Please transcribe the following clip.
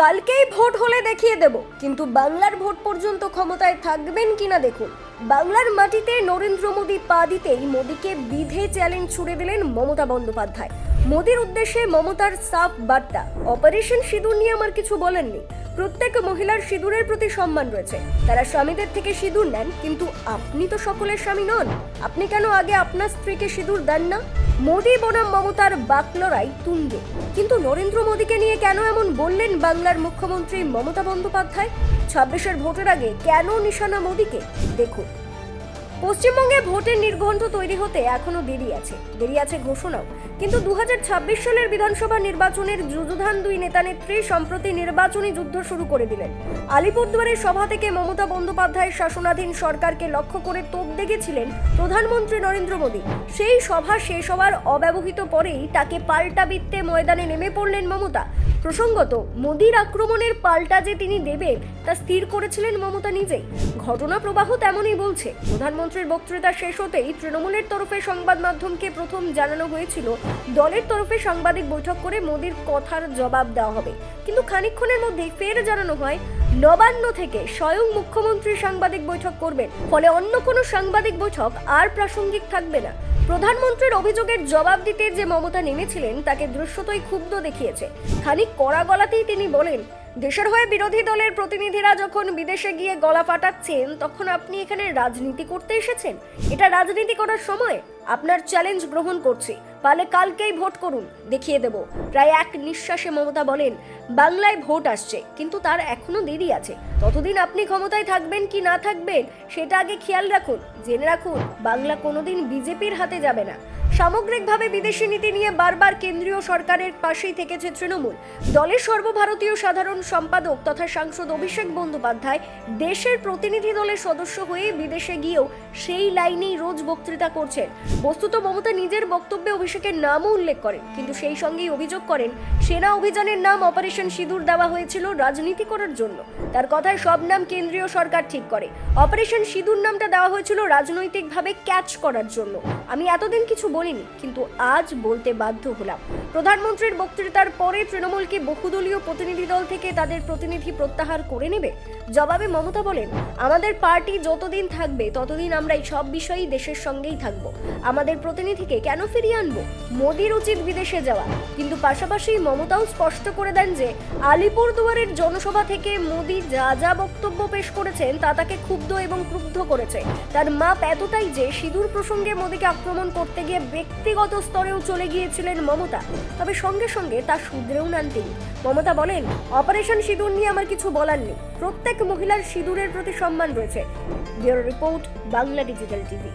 কালকেই ভোট হলে দেখিয়ে দেব, কিন্তু বাংলার ভোট পর্যন্ত ক্ষমতায় থাকবেন কিনা দেখুন। বাংলার মাটিতে নরেন্দ্র মোদী পা দিতেই মোদীকে বিধে চ্যালেঞ্জ ছুড়ে দিলেন মমতা বন্দ্যোপাধ্যায়। মোদীর উদ্দেশ্যে মমতার সাফ বার্তা, অপারেশন সিঁদুর নিয়ে আমার কিছু বলেননি। প্রত্যেক মহিলার সিঁদুরের প্রতি সম্মান রয়েছে। তারা স্বামীদের থেকে সিঁদুর নেন, কিন্তু আপনি তো সকলের স্বামী নন। আপনি কেন আগে আপনার স্ত্রীকে সিঁদুর দেন না? মোদী বনাম মমতার বাকলরাই তুঙ্গে। কিন্তু নরেন্দ্র মোদীকে নিয়ে কেন এমন বললেন বাংলার মুখ্যমন্ত্রী মমতা বন্দ্যোপাধ্যায়? ছাব্বিশের ভোটের আগে কেন নিশানা মোদীকে? দেখুন। পশ্চিমবঙ্গে ভোটের নির্ঘণ্ট তৈরি হতে এখনও দেরি আছে। দেরি আছে ঘোষণাও। কিন্তু দু হাজার ছাব্বিশ সালের বিধানসভা নির্বাচনের যুযুধান দুই নেতানেত্রী সম্প্রতি নির্বাচনী যুদ্ধ শুরু করে দিলেন। আলিপুরদুয়ারের সভা থেকে মমতা বন্দ্যোপাধ্যায়ের শাসনাধীন সরকারকে লক্ষ্য করে তোপ দেখেছিলেন প্রধানমন্ত্রী নরেন্দ্র মোদী। সেই সভা শেষ হওয়ার অব্যবহিত পরেই তাকে পাল্টা বিত্তে ময়দানে নেমে পড়লেন মমতা। প্রসঙ্গত, মোদীর আক্রমণের পাল্টা যে তিনি দেবেন, তা স্থির করেছিলেন মমতা নিজেই। ঘটনা প্রবাহ তেমনই বলছে। প্রধানমন্ত্রীর বক্তৃতা শেষ হতেই তৃণমূলের তরফে সংবাদ মাধ্যমকে প্রথম জানানো হয়েছিল দলের তরফে সাংবাদিক বৈঠক করে মোদীর কথার জবাব দেওয়া হবে। কিন্তু খানিকক্ষণের মধ্যেই ফের জানানো হয়, নবান্ন থেকে স্বয়ং মুখ্যমন্ত্রী সাংবাদিক বৈঠক করবেন। ফলে অন্য কোনো সাংবাদিক বৈঠক আর প্রাসঙ্গিক থাকবে না। প্রধানমন্ত্রীর অভিযোগের জবাব দিতে যে মমতা নেমেছিলেন, তাকে দৃশ্যতই ক্ষুব্ধ দেখিয়েছে। খানিক কড়া গলাতেই তিনি বলেন দেশের হয়ে বিরোধী দলের প্রতিনিধিরা যখন বিদেশে গিয়ে গলা ফাটাচ্ছেন, তখন আপনি এখানে রাজনীতি করতে এসেছেন? এটা রাজনীতি করার সময় আপনার চ্যালেঞ্জ গ্রহণ করছি। পারলে কালকেই ভোট করুন, দেখিয়ে দেব। প্রায় এক নিঃশ্বাসে মমতা বলেন, বাংলায় ভোট আসছে, কিন্তু তার এখনও দেরি আছে। ততদিন আপনি ক্ষমতায় থাকবেন কি না থাকবেন, সেটা আগে খেয়াল রাখুন। জেনে রাখুন, বাংলা কোনোদিন বিজেপির হাতে যাবে না। সামগ্রিকভাবে বিদেশি নীতি নিয়ে বারবার কেন্দ্রীয় সরকারের পাশেই থেকেছে তৃণমূল। দলের সর্বভারতীয় সাধারণ সম্পাদক তথা সাংসদ অভিষেক বন্দ্যোপাধ্যায় দেশের প্রতিনিধি দলের সদস্য হয়ে বিদেশে গিয়েও সেই লাইনেই রোজ বক্তৃতা করছেন। বস্তুত মমতা নিজের বক্তব্যে অভিষেকের নামও উল্লেখ করেন, কিন্তু সেই সঙ্গেই অভিযোগ করেন, সেনা অভিযানের নাম অপারেশন সিঁদুর দেওয়া হয়েছিল রাজনীতি করার জন্য। তার কথায় সব নাম কেন্দ্রীয় সরকার ঠিক করে। অপারেশন সিঁদুর নামটা দেওয়া হয়েছিল রাজনৈতিকভাবে ক্যাচ করার জন্য। আমি এতদিন কিছু বলিনি কিন্তু আজ বলতে বাধ্য হলাম। প্রধানমন্ত্রীর বক্তৃতার পরে তৃণমূল কি বহুদলীয় প্রতিনিধি দল থেকে তাদের প্রতিনিধি প্রত্যাহার করে নেবে? জবাবে মমতা বলেন, আমাদের পার্টি যতদিন থাকবে, ততদিন আমরা এই সব বিষয়েই দেশের সঙ্গেই থাকব। আমাদের প্রতিনিধিকে কেন ফিরিয়ে আনব? মোদির উচিত বিদেশে যাওয়া। কিন্তু পাশাপাশি মমতাও স্পষ্ট করে দেন যে, আলিপুরদুয়ারের জনসভা থেকে মোদি যা যা বক্তব্য পেশ করেছেন, তা তাকে ক্ষুব্ধ এবং ক্রুব্ধ করেছে। তার মাপ এতটাই যে, সিঁদুর প্রসঙ্গে মোদীকে আক্রমণ করতে গিয়ে ব্যক্তিগত স্তরেও চলে গিয়েছিলেন মমতা। তবে সঙ্গে সঙ্গে তা শুধরেও নেন তিনি। মমতা বলেন, অপারেশন সিঁদুর নিয়ে আমার কিছু বলার নেই। প্রত্যেক মহিলার সিঁদুরের প্রতি সম্মান রয়েছে। Bureau report, Bangla digital TV.